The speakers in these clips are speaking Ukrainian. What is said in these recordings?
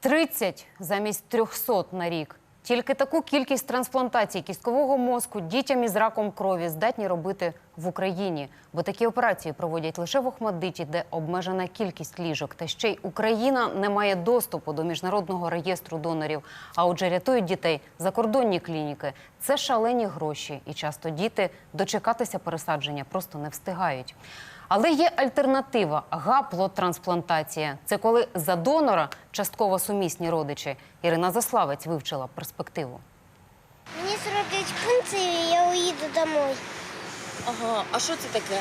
30 замість 300 на рік. Тільки таку кількість трансплантацій кісткового мозку дітям із раком крові здатні робити в Україні, бо такі операції проводять лише в Охмадиті, де обмежена кількість ліжок. Та ще й Україна не має доступу до міжнародного реєстру донорів. А отже, рятують дітей закордонні клініки. Це шалені гроші, і часто діти дочекатися пересадження просто не встигають. Але є альтернатива гаплотрансплантація. Це коли за донора частково сумісні родичі. Ірина Заславець вивчила перспективу. Мені зроблять пункцію, і я уїду домой. Ага, а що це таке?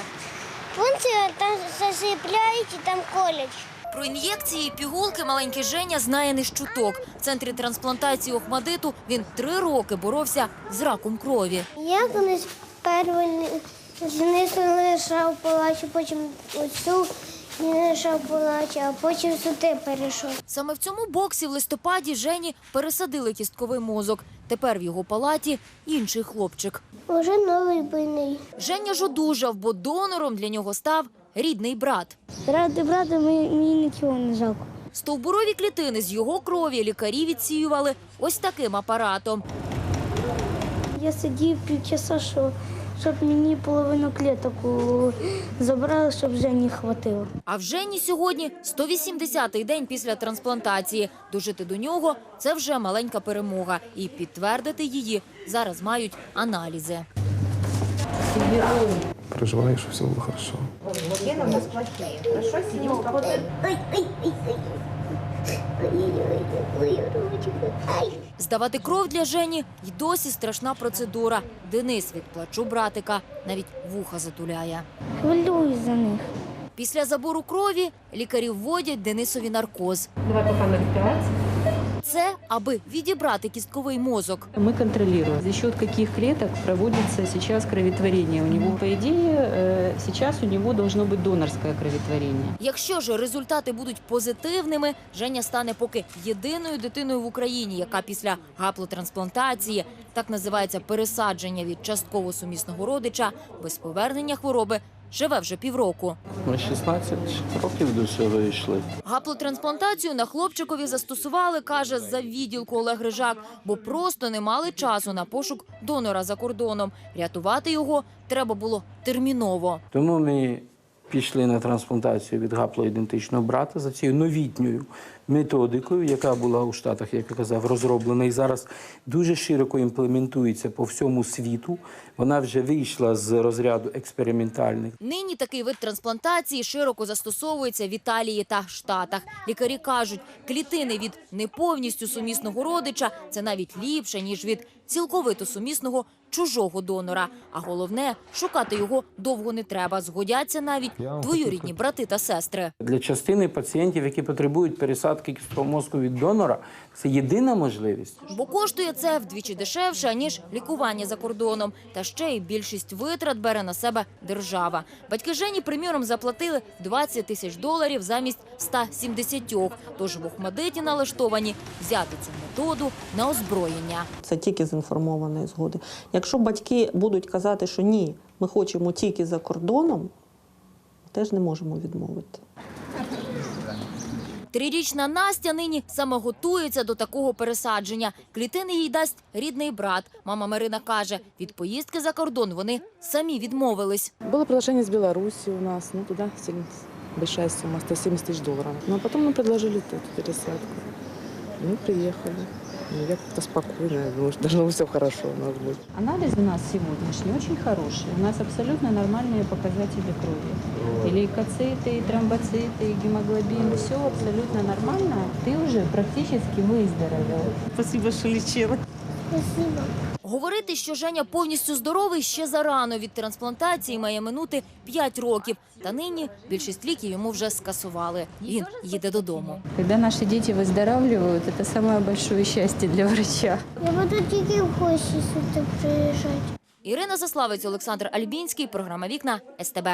Пункцію там засипляють і там колять. Про ін'єкції і пігулки маленький Женя знає не з чуток. В центрі трансплантації Охмадиту він три роки боровся з раком крові. Я колись перший знизу лишав палачу, потім оцю і лишав палачу, а потім сюди перейшов. Саме в цьому боксі в листопаді Жені пересадили кістковий мозок. Тепер в його палаті інший хлопчик. Уже новий бийний. Женя ж одужав, бо донором для нього став рідний брат. Ради брата мені нічого не жалко. Стовбурові клітини з його крові лікарі відсіювали ось таким апаратом. Я сидів півчаса, що, щоб мені половину клеток забрали, щоб вже не хватило. А в Жені сьогодні 180-й день після трансплантації. Дожити до нього – це вже маленька перемога. І підтвердити її зараз мають аналізи. Переживаю, что все было хорошо. Здавати кров для Жені й досі страшна процедура. Денис від плачу братика навіть вуха затуляє. Хвилюю за них. Після забору крові лікарі вводять Денисові наркоз. Давай пока 0,5. Це аби відібрати кістковий мозок. Мы контролируем, за счет каких клеток проводится сейчас кроветворение. У него, по идее, э, сейчас у него должно быть донорское кроветворение. Якщо ж результати будуть позитивними, Женя стане поки єдиною дитиною в Україні, яка після гаплотрансплантації, так називається пересадження від частково сумісного родича, без повернення хвороби, живе вже півроку. Ми 16 років до цього вийшли. Гаплотрансплантацію на хлопчикові застосували, каже за відділку Олег Рижак, бо просто не мали часу на пошук донора за кордоном. Рятувати його треба було терміново. Тому ми пішли на трансплантацію від гаплоідентичного брата за цією новітньою методикою, яка була у Штатах, як я казав, розроблена і зараз дуже широко імплементується по всьому світу. Вона вже вийшла з розряду експериментальних. Нині такий вид трансплантації широко застосовується в Італії та Штатах. Лікарі кажуть, клітини від не повністю сумісного родича це навіть ліпше ніж від цілковито сумісного чужого донора. А головне, шукати його довго не треба. Згодяться навіть двоюрідні брати та сестри. Для частини пацієнтів, які потребують пересадки кісткового мозку від донора, це єдина можливість. Бо коштує це вдвічі дешевше, ніж лікування за кордоном. Та ще й більшість витрат бере на себе держава. Батьки Жені, приміром, заплатили 20 тисяч доларів замість 170. Тож в Охмадиті налаштовані взяти цю методу на озброєння. Це тільки з інформованої згоди. Якщо батьки будуть казати, що ні, ми хочемо тільки за кордоном, теж не можемо відмовити. Трирічна Настя нині саме готується до такого пересадження. Клітини їй дасть рідний брат. Мама Марина каже, від поїздки за кордон вони самі відмовились. Было предложение с Беларуси у нас, ну туда сильно большая сумма, 170 тысяч долларов. Ну а потом нам предложили тут пересадку. Мы приехали. Ну, я как-то спокойно, я думаю, что должно все хорошо у нас быть. Анализ у нас сегодняшний очень хороший. У нас абсолютно нормальные показатели крови. И лейкоциты, и тромбоциты, и гемоглобин. Все абсолютно нормально. Ты уже практически выздоровел. Спасибо, что лечила. Спасибо. Говорити, що Женя повністю здоровий ще зарано. Від трансплантації має минути 5 років. Та нині більшість ліків йому вже скасували. Він їде додому. Коли наші діти виздоравлюють, це найбільше щастя счастье для врача. Я буду тільки в гості сюди приїжджати. Ірина Заславець, Олександр Альбінський. Програма Вікна СТБ.